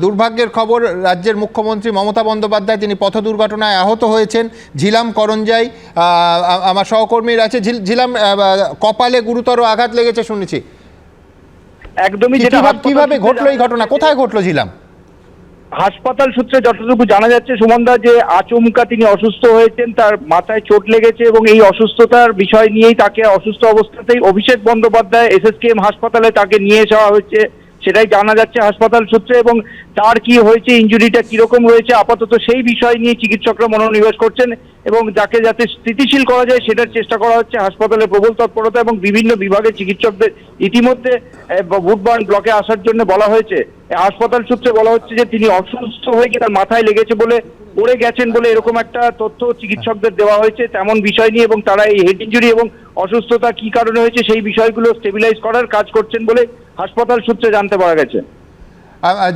দুর্ভাগ্যের খবর রাজ্যের মুখ্যমন্ত্রী মমতা বন্দ্যোপাধ্যায় তিনি পথ দুর্ঘটনায় আহত হয়েছেন। ঝিলাম করঞ্জাই আমার সহকর্মীর আছে। ঝিল- ঝিলাম কপালে গুরুতর আঘাত লেগেছে শুনেছি। একদমই যেটা কিভাবে- ঘটলো এই ঘটনা? কোথায় ঘটলো ঝিলাম? হাসপাতাল সূত্রে যতটুকু জানা যাচ্ছে সুমনদা যে আচমকা তিনি অসুস্থ হয়েছেন তার মাথায় চোট লেগেছে এবং এই অসুস্থতার বিষয় নিয়েই তাকে অসুস্থ অবস্থাতেই Abhishek Bandyopadhyay S S SSKM হাসপাতালে তাকে নিয়ে যাওয়া হয়েছে। সেটাই জানা যাচ্ছে হাসপাতাল সূত্রে এবং তার কি হয়েছে ইঞ্জুরিটা কীরকম রয়েছে, আপাতত সেই বিষয় নিয়ে চিকিৎসকরা মনোনিবেশ করছেন এবং যাকে যাতে স্থিতিশীল করা যায় সেটার চেষ্টা করা হচ্ছে হাসপাতালে প্রবল তৎপরতা এবং বিভিন্ন বিভাগের চিকিৎসকদের ইতিমধ্যে বুধবার ব্লকে আসার জন্য বলা হয়েছে। হাসপাতাল সূত্রে বলা হচ্ছে যে তিনি অসুস্থ হয়ে গিয়ে তার মাথায় লেগেছে বলে পড়ে গেছেন বলে এরকম একটা তথ্য চিকিৎসকদের দেওয়া হয়েছে, তেমন বিষয় নিয়ে এবং তারা এই হেড ইঞ্জুরি এবং অসুস্থতা কি কারণে হয়েছে সেই বিষয়গুলো স্টেবিলাইজ করার কাজ করছেন বলে হাসপাতাল সূত্রে জানতে পারা গেছে।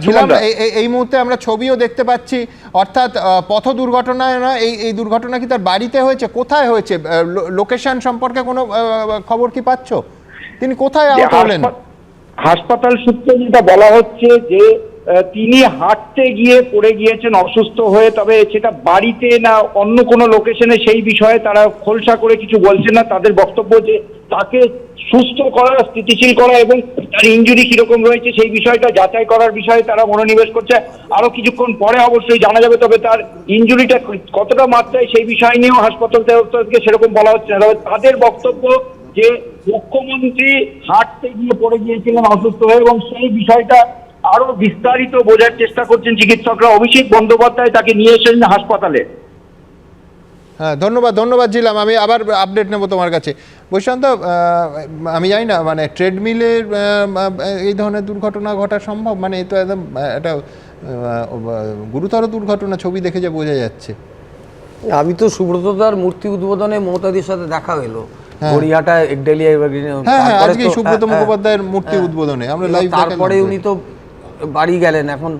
ঝিলাম এই- মুহূর্তে আমরা ছবিও দেখতে পাচ্ছি অর্থাৎ পথ দুর্ঘটনায় না এই এই দুর্ঘটনা কি তার বাড়িতে হয়েছে? কোথায় হয়েছে? লোকেশন সম্পর্কে কোনো খবর কি পাচ্ছ? তিনি কোথায় আহত হলেন? হাসপাতাল সূত্রে যেটা বলা হচ্ছে যে তিনি হাঁটতে গিয়ে পড়ে গিয়েছেন, অসুস্থ হয়ে। তবে সেটা বাড়িতে না অন্য কোনো লোকেশনে সেই বিষয়ে তারা খোলসা করে কিছু বলছেন না। তাদের বক্তব্য যে তাকে সুস্থ করা, স্থিতিশীল করা এবং তার ইঞ্জুরি কীরকম রয়েছে সেই বিষয়টা যাচাই করার বিষয়ে তারা মনোনিবেশ করছে। আরও কিছুক্ষণ পরে অবশ্যই জানা যাবে, তবে তার ইনজুরিটা কতটা মাত্রায় সেই বিষয় নিয়েও হাসপাতাল থেকে সেরকম বলা হচ্ছে না। তবে তাদের বক্তব্য যে মুখ্যমন্ত্রী হাঁটতে গিয়ে পড়ে গিয়েছিলেন, অসুস্থ হয়ে, এবং সেই বিষয়টা আরও বিস্তারিত বোঝার চেষ্টা করছেন চিকিৎসকরা। অভিষেক বন্দ্যোপাধ্যায় তাকে নিয়ে এসেছেন হাসপাতালে। হ্যাঁ ধন্যবাদ ধন্যবাদ জিলাম। আমি আবার আপডেট নেব তোমার কাছে। বৈশান্ত আমি জানি না মানে ট্রেডমিলের এই ধরনের দুর্ঘটনা ঘটা সম্ভব? মানে এ তো একদম একটা গুরুতর দুর্ঘটনা ছবি দেখে যা বোঝা যাচ্ছে। আমি তো সুব্রতদার মূর্তি উদ্বোধনে মমতাদির সাথে দেখা হলো হ্যাঁ। গড়িয়াটা একডেলিয়া এভারগ্রিনে হ্যাঁ হ্যাঁ আজকে সুব্রত হ্যাঁ, মুখোপাধ্যায়ের মূর্তি হ্যাঁ। উদ্বোধনে। আমরা লাইভ তারপরে উনি তো বাড়ি গেলেন এখন?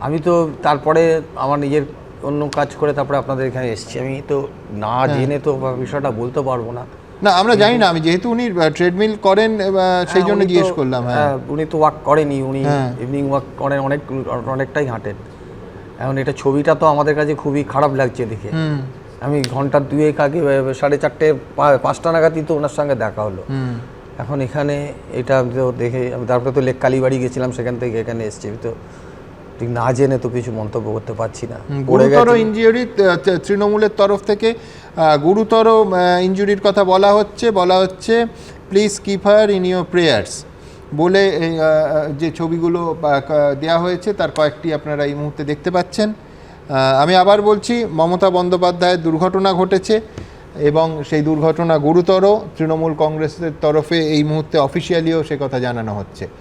আমি তো তারপরে আমার নিজের অন্য কাজ করে তারপরে আপনাদের এখানে এসেছি। আমি তো না হ্যাঁ। জেনে তো বিষয়টা বলতে পারব না। না আমরা জানি না আমি যেহেতু উনি ট্রেডমিল করেন সেই হ্যাঁ, জন্য জিজ্ঞেস করলাম হ্যাঁ। উনি তো ওয়াক করেনি উনি হ্যাঁ। ইভিনিং ওয়াক করেন অনেক অনেকটাই হাঁটেন। এখন এটা ছবিটা তো আমাদের কাছে খুবই খারাপ লাগছে দেখে। আমি ঘণ্টা দুয়েক আগে সাড়ে চারটে পাঁচটা নাগাদই তো ওনার সঙ্গে দেখা হলো। এখন এখানে এটা আমি তো দেখে আমি তারপরে তো লেক কালীবাড়ি গেছিলাম সেখান থেকে এখানে এসেছি। তো ঠিক না জেনে তো কিছু মন্তব্য করতে পারছি না। গুরুতর ইঞ্জুরি তৃণমূলের তরফ থেকে গুরুতর ইঞ্জুরির কথা বলা হচ্ছে বলা হচ্ছে please keep her in your prayers বলে যে ছবিগুলো দেয়া হয়েছে তার কয়েকটি আপনারা এই মুহূর্তে দেখতে পাচ্ছেন। আমি আবার বলছি মমতা বন্দ্যোপাধ্যায়ের দুর্ঘটনা ঘটেছে। এবং সেই দুর্ঘটনা গুরুতর তৃণমূল কংগ্রেসের তরফে এই মুহূর্তে অফিসিয়ালিও সে কথা জানানো হচ্ছে।